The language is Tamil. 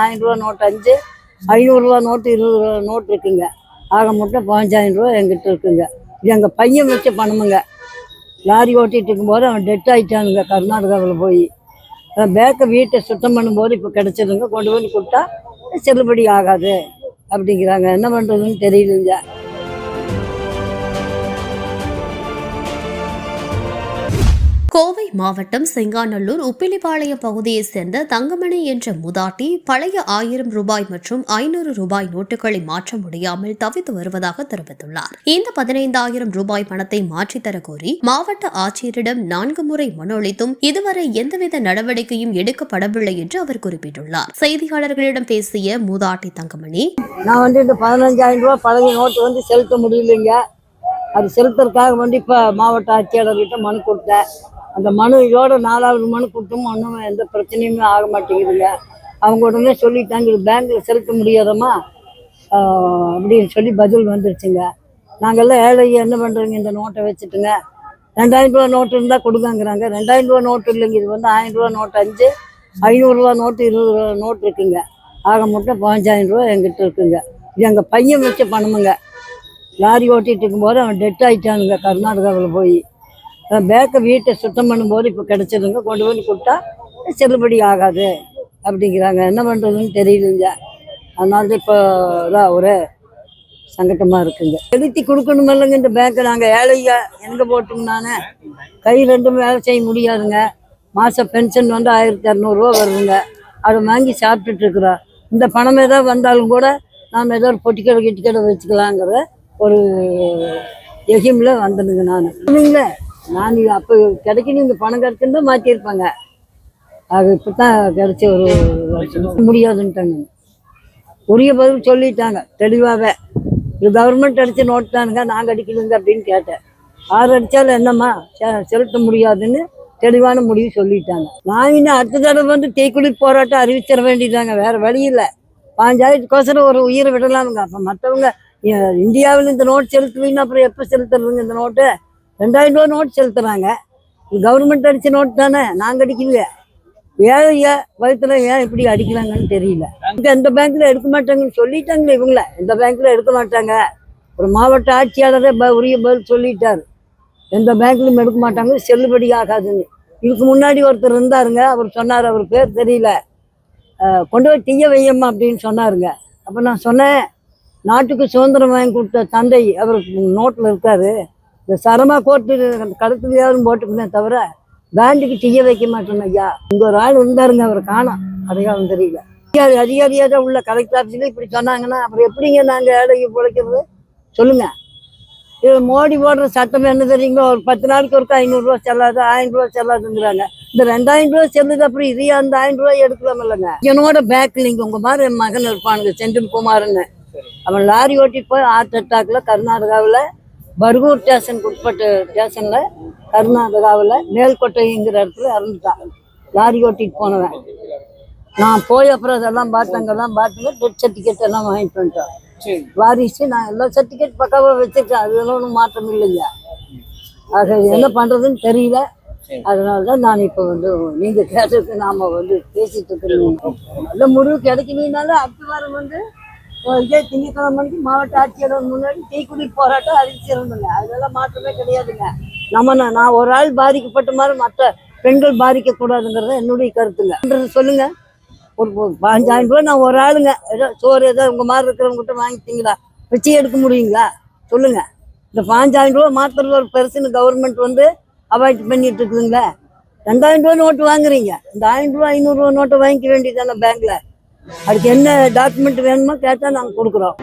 ஆயிரம் ரூபா நோட்டு அஞ்சு ஐநூறுரூவா நோட்டு இருபது ரூபா நோட்டு இருக்குங்க. ஆக மட்டும் பதினஞ்சாயிரம் ரூபா எங்கிட்ட இருக்குங்க. இது எங்கள் பையன் வச்ச பணமுங்க. லாரி ஓட்டிகிட்டு இருக்கும்போது அவன் டெட் ஆகிட்டானுங்க கர்நாடகாவில் போய். பேக்கை வீட்டை சுத்தம் பண்ணும்போது இப்போ கிடச்சிருங்க கொண்டு வந்து கொடுத்தா செல்லுபடி ஆகாது அப்படிங்கிறாங்க. என்ன பண்ணுறதுன்னு தெரியலங்க. கோவை மாவட்டம் செங்காநல்லூர் உப்பிலிபாளையம் பகுதியைச் சேர்ந்த தங்கமணி என்ற மூதாட்டி பழைய ஆயிரம் ரூபாய் மற்றும் ஐநூறு ரூபாய் நோட்டுகளை மாற்ற முடியாமல் தவித்து வருவதாக தெரிவித்துள்ளார். இந்த பதினைந்தாயிரம் ரூபாய் பணத்தை மாற்றித்தர கோரி மாவட்ட ஆட்சியரிடம் நான்கு முறை மனு அளித்தும் இதுவரை எந்தவித நடவடிக்கையும் எடுக்கப்படவில்லை என்று அவர் குறிப்பிட்டுள்ளார். செய்தியாளர்களிடம் பேசிய மூதாட்டி தங்கமணி நான் வந்து இந்த பதினஞ்சாயிரம் ரூபாய் பழைய நோட்டு வந்து செலுத்த முடியலைங்க. அது செலுத்துறதுக்காக வந்து இப்போ மாவட்ட ஆட்சியாளர்கிட்ட மனு கொடுத்தேன். அந்த மனு இதோட நாலாவது மனு கொடுத்தும் ஒன்றும் எந்த பிரச்சனையுமே ஆக மாட்டேங்குதுங்க. அவங்க உடனே சொல்லிட்டாங்க இது பேங்க்கில் செலுத்த முடியாதம்மா. அப்படின்னு சொல்லி பதில் வந்துருச்சுங்க. நாங்கள்லாம் ஏழை என்ன பண்ணுறோங்க இந்த நோட்டை வச்சுட்டுங்க. ரெண்டாயிரம் ரூபா நோட்டு இருந்தால் கொடுங்கங்கிறாங்க. ரெண்டாயிரம் ரூபா நோட்டு இல்லைங்க. இது வந்து ஆயிரம் ரூபா நோட்டு அஞ்சு ஐநூறுரூவா நோட்டு இருபது ரூபா நோட்டு இருக்குங்க. ஆக மட்டும் பதினஞ்சாயிரம் ரூபா எங்கிட்ட இருக்குங்க. இது எங்கள் பையன் வச்ச பணமுங்க. லாரி ஓட்டிகிட்டு இருக்கும்போது அவன் டெட் ஆகிட்டானுங்க கர்நாடகாவில் போய். பேக்கை வீட்டை சுத்தம் பண்ணும்போது இப்போ கிடச்சிருங்க கொண்டு வந்து கொடுத்தா செல்லுபடி ஆகாது அப்படிங்கிறாங்க. என்ன பண்ணுறதுன்னு தெரியலங்க. அதனால தான் இப்போ தான் ஒரு சங்கட்டமாக இருக்குங்க. செலுத்தி கொடுக்கணும் இல்லைங்க இந்த பேங்க்கை நாங்கள் ஏழைங்க எங்கே போட்டோம்னானே கை ரெண்டும் வேலை செய்ய முடியாதுங்க. மாதம் பென்ஷன் வந்து ஆயிரத்தி இரநூறுவா வருதுங்க. அதை வாங்கி சாப்பிட்டுட்டு இருக்கிறோம் இந்த பணம் ஏதாவது வந்தாலும் கூட நாம் ஏதோ ஒரு பொட்டிக்கடை கிட்டிக்கடை வச்சுக்கலாங்கிற ஒரு எகிமில் வந்துடுங்க நான். இல்லைங்களே நான் இது அப்போ கிடைக்கணும் இந்த பணம் கிடைச்சுன்னு தான் மாற்றிருப்பாங்க அது இப்போ தான் கிடைச்ச ஒரு வருஷம். முடியாதுன்ட்டாங்க. உரிய பதில் சொல்லிட்டாங்க. தெளிவாகவே இது கவர்மெண்ட் அடித்த நோட்டு தானுங்க. நாங்கள் அடிக்கணுங்க அப்படின்னு கேட்டேன். ஆறு அடித்தாலும் என்னம்மா? செ- செலுத்த முடியாதுன்னு தெளிவான முடிவு சொல்லிட்டாங்க. நான் இன்னும் அடுத்த தடவை வந்து தீக்குழி போராட்டம் அறிவிச்சிட வேண்டியதாங்க வேறு வழி இல்லை. பாஞ்சாயிரத்துக்கோசரம் ஒரு உயிரை விடலாமுங்க. அப்போ மற்றவங்க இந்தியாவில் இந்த நோட் செலுத்துவீங்கன்னா அப்புறம் எப்போ செலுத்துறதுங்க இந்த நோட்டு ரெண்டாயிரம் ரூபா நோட் செலுத்துறாங்க. இது கவர்மெண்ட் அடித்த நோட் தானே? நாங்கள் அடிக்கலையே ஏழைய வயிற்றுல ஏன் இப்படி அடிக்கிறாங்கன்னு தெரியல. இங்க எந்த பேங்க்ல எடுக்க மாட்டாங்கன்னு சொல்லிட்டாங்களே இவங்கள. எந்த பேங்க்ல எடுக்க மாட்டாங்க. ஒரு மாவட்ட ஆட்சியாளரே ப- உரிய பதில் சொல்லிட்டாரு. எந்த பேங்க்லையும் எடுக்க மாட்டாங்க. செல்லுபடி ஆகாதுன்னு. இதுக்கு முன்னாடி ஒருத்தர் இருந்தாருங்க. அவர் சொன்னார். அவர் பேர் தெரியல. கொண்டு போய் தீய வையம்மா அப்படின்னு சொன்னாருங்க. அப்போ நான் சொன்னேன் நாட்டுக்கு சுதந்திரம் வாங்கி கொடுத்த தந்தை அவர் நோட்டில் இருக்காரு. இந்த சரமா கோர்ட்டு கடத்துலையாவது போட்டுக்குனே தவிர பேண்டுக்கு டீய வைக்க மாட்டேன் ஐயா. இங்க ஒரு ஆள் இருந்தாருங்க அவர் காணோம். அடையாளம் தெரியல. அதிகாரி அதிகாரியாக தான் உள்ள கலெக்டர் ஆஃபீஸில் இப்படி சொன்னாங்கன்னா அப்புறம் எப்படிங்க நாங்கள் ஏழைக்கு பிழைக்கிறது? சொல்லுங்க. இது மோடி போடுற சட்டம் என்ன தெரியுங்களோ? ஒரு பத்து நாளைக்கு ஒருக்கா ஐநூறுரூவா செல்லாது ஆயிரம் ரூபா செல்லாதுங்கிறாங்க. இந்த ரெண்டாயிரம் ரூபா செல்லுது அப்புறம் இதையா அந்த ஆயிரம் ரூபாய் எடுக்கலாம் இல்லைங்க? என்னோட பேக்கில் இங்கே உங்கள் மாதிரி என் மகன் இருப்பானுங்க செந்தில் குமார்னு அவன் லாரி ஓட்டிட்டு போய் ஹார்ட் அட்டாக்ல கர்நாடகாவில் பர்கூர் ஸ்டேஷனுக்கு உட்பட்ட ஸ்டேஷனில் கர்நாடகாவில் மேல்கோட்டைங்கிற இடத்துல இறந்துட்டான். லாரி ஓட்டிட்டு போனவன். நான் போய் அப்புறம் அதெல்லாம் பார்த்து அங்கெல்லாம் பார்த்துங்க டெத் சர்டிஃபிகேட் எல்லாம் வாங்கிட்டு வந்துட்டோம் வாரிசு நான் எல்லா சர்டிஃபிகேட் பக்காவாக வச்சுருக்கேன். அதெல்லாம் ஒன்றும் மாற்றம் இல்லைங்க. ஆக என்ன பண்ணுறதுன்னு தெரியல. அதனால தான் நான் இப்போ வந்து நீங்கள் கேட்டதுக்கு நாம் வந்து பேசிட்டு இருக்கிறோம். நல்ல முடிவு கிடைக்கலனாலும் அடுத்த வாரம் வந்து இதே திங்கட்கிழமை மணிக்கு மாவட்ட ஆட்சியாளர் முன்னாடி தீக்குடி போராட்டம் அறிவிச்சிருந்தேங்க அதெல்லாம் மாற்றமே கிடையாதுங்க. நம்ம நான் ஒரு ஆள் பாதிக்கப்பட்ட மாதிரி மற்ற பெண்கள் பாதிக்கக்கூடாதுங்கிறது என்னுடைய கருத்துங்க. சொல்லுங்க. ஒரு பாஞ்சாயிரம் ரூபாய் நான் ஒரு ஆளுங்க. ஏதோ சோறு ஏதோ உங்கள் மாதிரி இருக்கிறவங்ககிட்ட வாங்கிட்டீங்களா? வச்சு எடுக்க முடியுங்களா? சொல்லுங்க. இந்த பாஞ்சாயிரம் ரூபாய் மாத்திரம் ஒரு பெருசுன்னு கவர்மெண்ட் வந்து அவாய்ட் பண்ணிட்டு இருக்குதுங்களே. ரெண்டாயிரம் ரூபாய் நோட்டு வாங்குறீங்க. இந்த ஆயிரம் ரூபாய் ஐநூறுரூவா நோட்டை வாங்கிக்க வேண்டியதானே பேங்க்ல அதுக்கு என்ன டாக்குமெண்ட் வேணுமோ கேட்டால் நாங்கள் கொடுக்குறோம்.